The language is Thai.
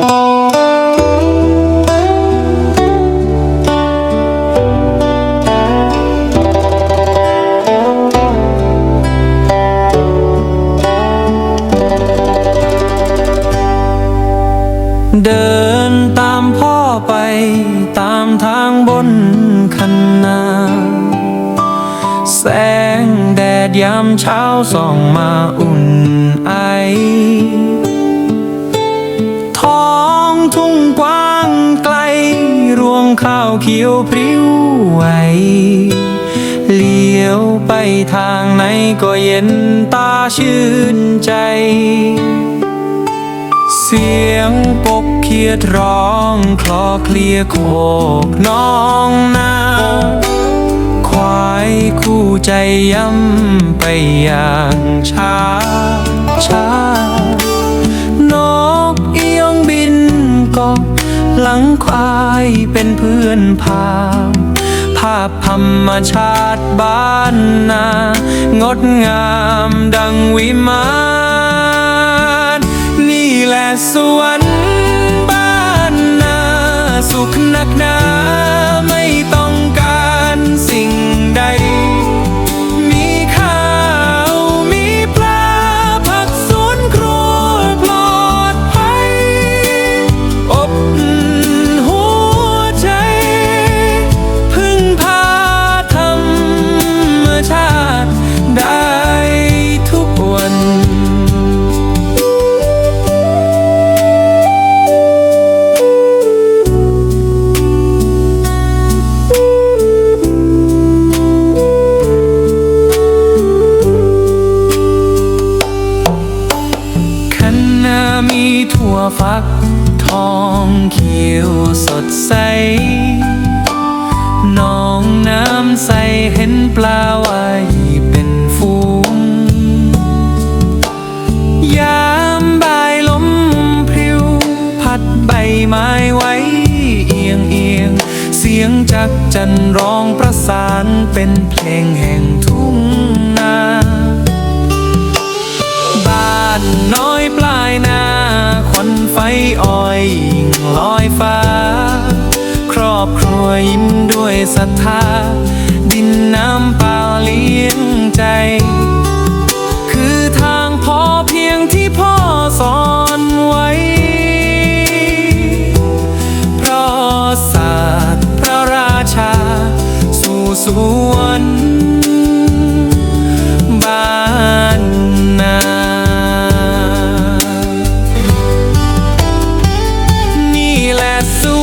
เดินตามพ่อไปตามทางบนคันนา แสงแดดยามเช้าส่องมาอุ่นไอ ทุ่งกว้างไกล รวงข้าวเขียวพริ้วไหวเลี้ยวไปทางไหนก็เย็นตาชื่นใจ เสียงปกเขียดร้องคลอเคลียโคกน้องนาควายคู่ใจย้ำไปอย่างช้าช้า งควายเป็นเพื่อนพาภาพธรรมชาติบ้านนา งดงามดังวิมานนี่แหละสวรรค์บ้านนา สุขนักหนา มีถั่วฟักทองเขียวสดใสน้องน้ำใสเห็นปลาว่ายเป็นฟูง ยามบ่ายลมพริ้ว พัดใบไม้ไว้เอียงเอียง เสียงจักจันร้องประสานเป็นเพลงแห่งทุ่งนา บ้านน้อยปลายนา วันไฟอ้อยยิ่งลอยฟ้า ครอบครัวยิ้มด้วยศรัทธา ดินน้ำเปล่าเลี้ยงใจ นี่